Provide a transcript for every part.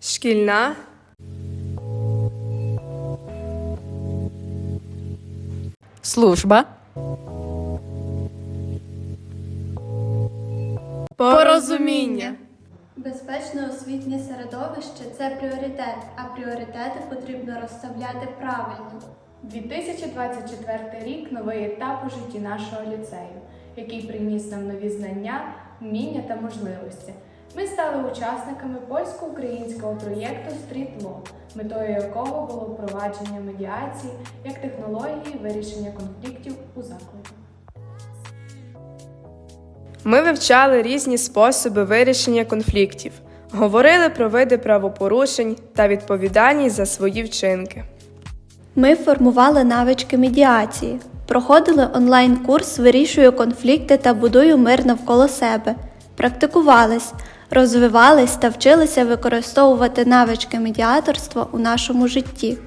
шкільна, Служба. порозуміння. Безпечне освітнє середовище це пріоритет, а пріоритети потрібно розставляти правильно. 2024 рік новий етап у житті нашого ліцею, який приніс нам нові знання, вміння та можливості. Ми стали учасниками польсько-українського проєкту Street Law, метою якого було впровадження медіації як технології вирішення конфліктів у закладі. Ми вивчали різні способи вирішення конфліктів, говорили про види правопорушень та відповідальність за свої вчинки. Ми формували навички медіації, проходили онлайн-курс Вирішую конфлікти та будую мир навколо себе, практикувались, розвивались та вчилися використовувати навички медіаторства у нашому житті.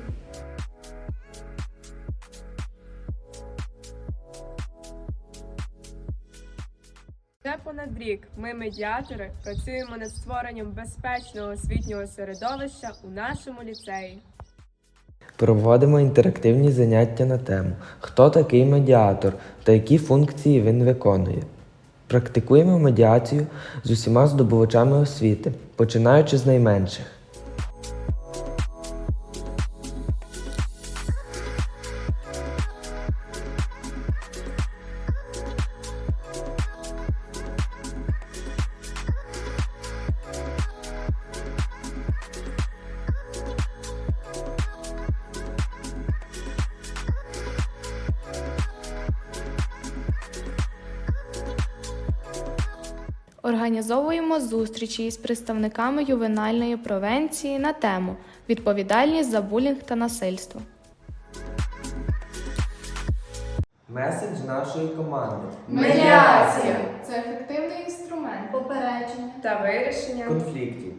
Вже понад рік ми, медіатори, працюємо над створенням безпечного освітнього середовища у нашому ліцеї. Проводимо інтерактивні заняття на тему, хто такий медіатор та які функції він виконує. Практикуємо медіацію з усіма здобувачами освіти, починаючи з найменших. Організовуємо зустрічі із представниками ювенальної провенції на тему відповідальність за булінг та насильство. Меседж нашої команди. Медіація це ефективний інструмент. Попередження. Та вирішення Конфліктів.